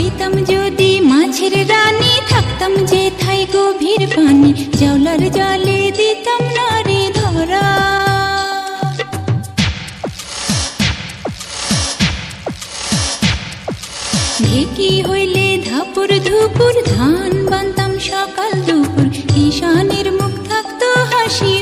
হইতাম যদি মাছের রানী, থাকতাম যে থাই গভীর পানি। জলার জলে দিতাম নারে ধরা। ঢেকি হইলে ধাপুর ধুপুর, ধান বানতাম সকাল দুপুর। ঈশানের মুখ থাকতো হাসি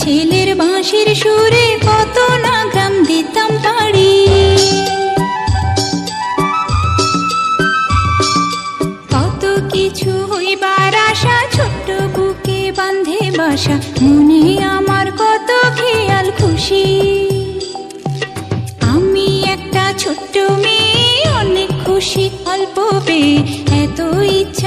ছেলের বাঁশির সুরে কত না গ্রাম দিতাম পাড়ি কত কিছু হইবার আশা, ছোট্ট বুকে বাঁধে বাসা। মনে আমার কত খেয়াল খুশি। আমি একটা ছোট্ট মেয়ে, অনেক খুশি অল্প পেয়ে। এত ইচ্ছা